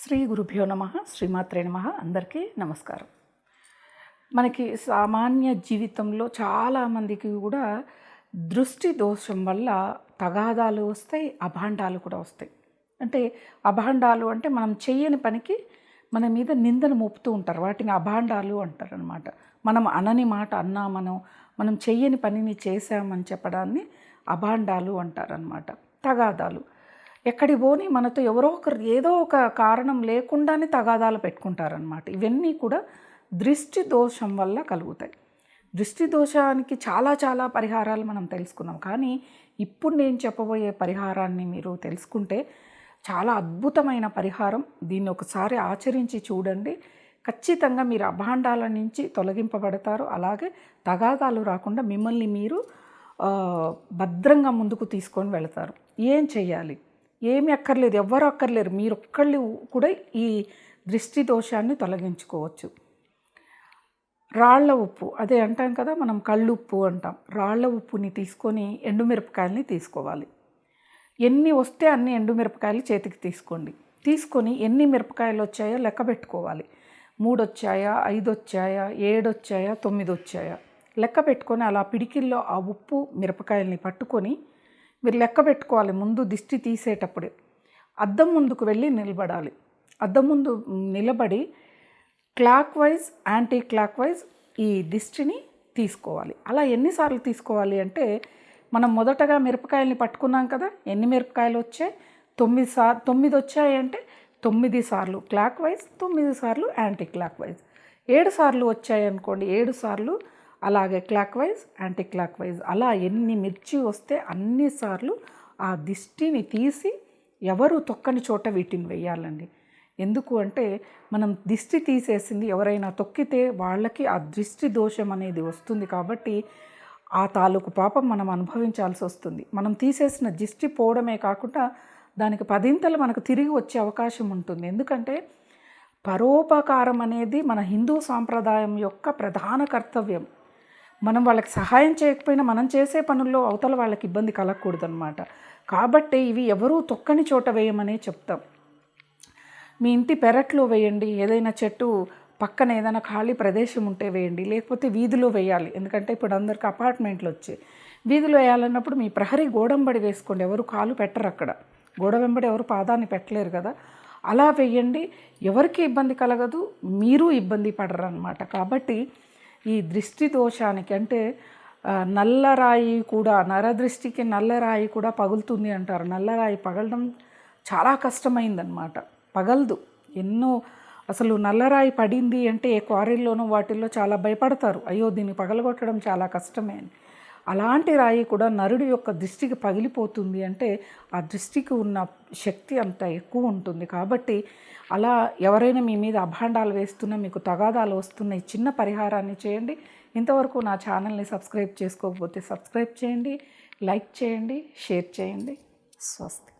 శ్రీ గురుభ్యో నమ శ్రీమాత్రే నమ అందరికీ నమస్కారం. మనకి సామాన్య జీవితంలో చాలామందికి కూడా దృష్టి దోషం వల్ల తగాదాలు వస్తాయి అభాండాలు కూడా వస్తాయి. అంటే అభాండాలు అంటే మనం చేయని పనికి మన మీద నిందను మోపుతూ ఉంటారు. వాటిని అభాండాలు అంటారనమాట మనం అనని మాట అన్నా మనం మనం చెయ్యని పనిని చేశామని చెప్పడాన్ని అభాండాలు అంటారనమాట తగాదాలు. ఎక్కడి పోని మనతో ఎవరో ఒకరు ఏదో ఒక కారణం లేకుండానే తగాదాలు పెట్టుకుంటారనమాట ఇవన్నీ కూడా దృష్టి దోషం వల్ల కలుగుతాయి. దృష్టి దోషానికి చాలా చాలా పరిహారాలు మనం తెలుసుకున్నాం. కానీ ఇప్పుడు నేను చెప్పబోయే పరిహారాన్ని మీరు తెలుసుకుంటే చాలా అద్భుతమైన పరిహారం. దీన్ని ఒకసారి ఆచరించి చూడండి. ఖచ్చితంగా మీరు అభాండాల నుంచి తొలగింపబడతారు. అలాగే తగాదాలు రాకుండా మిమ్మల్ని మీరు భద్రంగా ముందుకు తీసుకొని వెళతారు. ఏం చేయాలి ఏమి అక్కర్లేదు ఎవ్వరు అక్కర్లేరు. మీరు ఒక్కళ్ళు కూడా ఈ దృష్టి దోషాన్ని తొలగించుకోవచ్చు. రాళ్ళ ఉప్పు అదే అంటాం కదా మనం కళ్ళు ఉప్పు అంటాం. రాళ్ళ ఉప్పుని తీసుకొని ఎండుమిరపకాయలని తీసుకోవాలి. ఎన్ని వస్తే అన్ని ఎండుమిరపకాయలు చేతికి తీసుకోండి. తీసుకొని ఎన్ని మిరపకాయలు వచ్చాయో లెక్క పెట్టుకోవాలి. మూడు వచ్చాయా ఐదు వచ్చాయా ఏడు వచ్చాయా తొమ్మిది వచ్చాయా లెక్క పెట్టుకొని అలా పిడికిల్లో ఆ ఉప్పు మిరపకాయల్ని పట్టుకొని మీరు లెక్క పెట్టుకోవాలి ముందు దిష్టి తీసేటప్పుడే. అద్దం ముందుకు వెళ్ళి నిలబడాలి. అద్దం ముందు నిలబడి clockwise anticlockwise ఈ దిష్టిని తీసుకోవాలి. అలా ఎన్నిసార్లు తీసుకోవాలి అంటే మనం మొదటగా మిరపకాయల్ని పట్టుకున్నాం కదా ఎన్ని మిరపకాయలు వచ్చాయి? తొమ్మిది సార్ తొమ్మిది వచ్చాయి అంటే తొమ్మిది సార్లు క్లాక్ వైజ్ తొమ్మిది సార్లు యాంటీ క్లాక్ వైజ్. ఏడు సార్లు వచ్చాయి అనుకోండి ఏడు సార్లు అలాగే clockwise anticlockwise అలా ఎన్ని మిర్చి వస్తే అన్నిసార్లు ఆ దిష్టిని తీసి ఎవరు తొక్కని చోట వీటిని వేయాలండి. ఎందుకు అంటే మనం దిష్టి తీసేసింది ఎవరైనా తొక్కితే వాళ్ళకి ఆ దృష్టి దోషం అనేది వస్తుంది కాబట్టి ఆ తాలూకు పాపం మనం అనుభవించాల్సి వస్తుంది. మనం తీసేసిన దిష్టి పోవడమే కాకుండా దానికి పదింతలు మనకు తిరిగి వచ్చే అవకాశం ఉంటుంది. ఎందుకంటే పరోపకారం అనేది మన హిందూ సాంప్రదాయం యొక్క ప్రధాన కర్తవ్యం. మనం వాళ్ళకి సహాయం చేయకపోయినా మనం చేసే పనుల్లో అవతల వాళ్ళకి ఇబ్బంది కలగకూడదనమాట కాబట్టి ఇవి ఎవరూ తొక్కని చోట వేయమనే చెప్తాం. మీ ఇంటి పెరట్లో వేయండి ఏదైనా చెట్టు పక్కన ఏదైనా ఖాళీ ప్రదేశం ఉంటే వేయండి లేకపోతే వీధిలో వేయాలి. ఎందుకంటే ఇప్పుడు అందరికి అపార్ట్మెంట్లు వచ్చాయి వీధిలో వేయాలన్నప్పుడు మీ ప్రహరీ గోడంబడి వేసుకోండి ఎవరు కాలు పెట్టరు అక్కడ. గోడ వెంబడి ఎవరు పాదాన్ని పెట్టలేరు కదా. అలా వేయండి ఎవరికి ఇబ్బంది కలగదు మీరు ఇబ్బంది పడరు అనమాట కాబట్టి ఈ దృష్టి దోషానికి అంటే నల్లరాయి కూడా నరదృష్టికి నల్లరాయి కూడా పగులుతుంది అంటారు. నల్లరాయి పగలడం చాలా కష్టమైందనమాట పగలదు. ఎన్నో అసలు నల్లరాయి పడింది అంటే ఏ క్వారీల్లోనూ వాటిల్లో చాలా భయపడతారు. అయ్యో దీన్ని పగలగొట్టడం చాలా కష్టమే అని. అలాంటి రాయి కూడా నరుడి యొక్క దృష్టికి పగిలిపోతుంది అంటే ఆ దృష్టికి ఉన్న శక్తి అంత ఎక్కువ ఉంటుంది. కాబట్టి అలా ఎవరైనా మీ మీద అభాండాలు వేస్తున్నా మీకు తగాదాలు వస్తున్న ఈ చిన్న పరిహారాన్ని చేయండి. ఇంతవరకు నా ఛానల్ని సబ్స్క్రైబ్ చేసుకోకపోతే సబ్స్క్రైబ్ చేయండి లైక్ చేయండి షేర్ చేయండి. స్వస్తి.